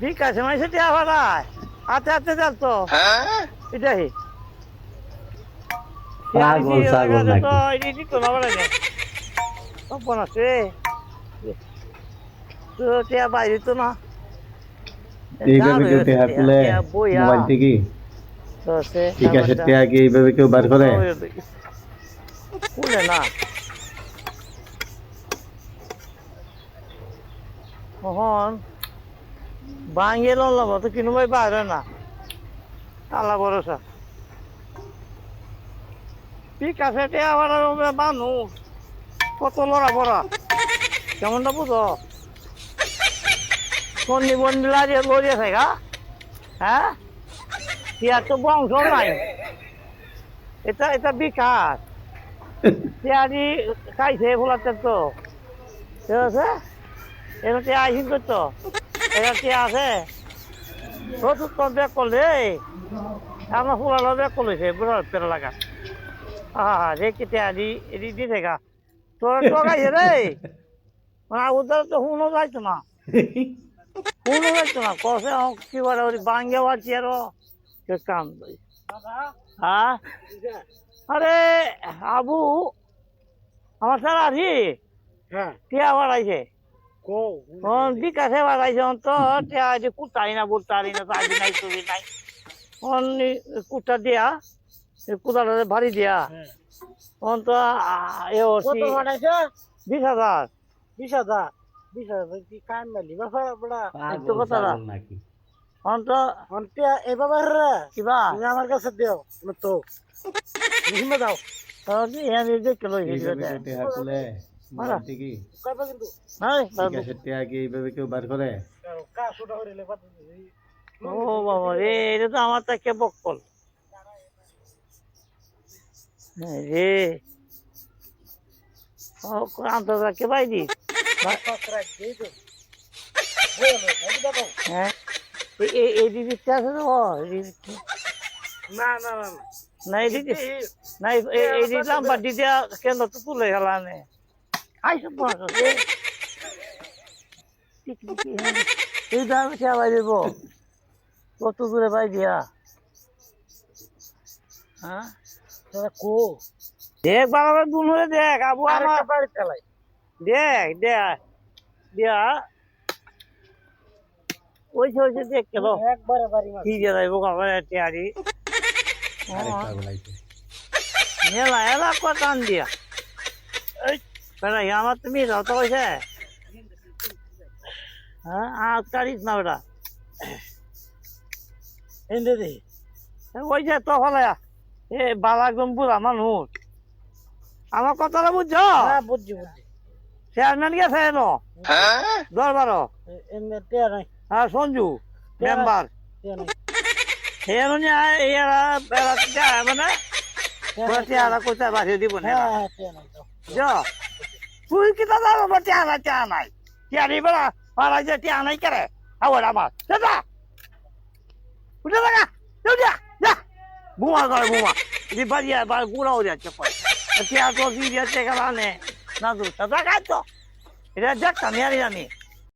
বিকাশে টিয়া ভাড়ায় হাতে হাতে যাল তো। এটাই। পাগল ছাগল নাকি? এটি ঠিক আছে তো টিয়া বাইরে তো না। এইভাবে কেউ টেহা খুলে মোবাইল থেকে? তো সে ঠিক আছে টেহা কি এইভাবে কেউ বার করে? খুলে না। মোহন ভাঙিয়ে লম তো কিনু ভাই বাইরে না। আল্লাহ ভরসা। ঠিক আবার কত লড়া বড়া কেমনটা বুঝো? সন্নি বন্দি লাগিয়ে লড়িয়ে থাকা হ্যাঁ? ইয়ার তো বংশ নাই। এটা এটা বিকাশ। পেঁয়াজি খাইছে ভোলাতে তো। ঠিক আছে? এটা আইসিন করতো। এটা টিয়া আছে? প্রচুর তো ব্যাগ করলে আমরা ফুলালো ব্যাগ করলেছে বুড়া পেরা লাগা। আহা রে কি টিয়া দি এদি দি থাকা? তোরা টকাইছে রে? মানে উদ্ধার তো হুনো যাইতো না। হুনো যাইতো না কষে কি বলে ওই বাঙ্গে বাড়ছি আরও। কে কাম হ্যাঁ? আরে আবু আমার স্যার আছি হ্যাঁ। টিয়া বাড়াইছে। কো অন বিকাশে বাড়াইছে অন তো টিয়া আছে কুটাই না বুটারি না তাই নাই তুই নাই। অন কুটা দিয়া কুটাটা ভারী দিয়া। হ্যাঁ। অন তো এ কত ওসি বিশ হাজার। বিশ হাজার? বিশ হাজার কি কান মালি বা বড়া একটু কথা না। অন তো। অন্তে এভাবে রে। কিবা? তুমি আমার কাছে দিও তো। হিমে দাও। দেখতে লই এইভাবে কেউ টেহা খুলে এইভাবে কেউ বার করে? ও বাবা রে এটা তো আমার তাকে বকল। রে আন্তর্জাতিক হ্যাঁ এই- দিদিটা আছে তো। না না না না। এই দিদি না এই- এই এই দিদিয়া কেন তো তুলে গেলানে আইসব বসে এই দামে দেব কত দূরে বাই দিয়া হ্যাঁ তোরা কো দেখ বাবা দুন হয়ে দেখ আবু আমার বাড়ি চালাই দেখ দেখ দিয়া ওইসে ওইসে দেখ কেন একবারে বাড়ি কি দিয়ে যাইব কাবার টিয়ারি মেলা এলা কটান দিয়া বেটা আমার তুমি যত হয়েছে হ্যাঁ আর কারিস না বেটা। এনে দে ওই যে তো হলে এ বুড়া মানুষ। আমার কথাটা বুঝছ? হ্যাঁ বুঝছি বুঝছি। চেয়ারম্যান গেছে এনো? দরবার টিয়া নাই। হ্যাঁ সঞ্জু মেম্বার এনো এরা মানে? চেহারা কোথায় বাসিয়ে দিব না হ্যাঁ হ্যাঁ টিয়া নাই তো যা তুই কি দাদা আমার টিয়া নাই টিয়া নাই টিয়া নেই বেড়া মারা যে টিয়া নাই করে আবার আমার দাদা উঠে দেখা যা যা বুমা করে বুমা যদি বাড়িয়া বা গুড়াও যাচ্ছে পরে টিয়া তো দিয়ে যাচ্ছে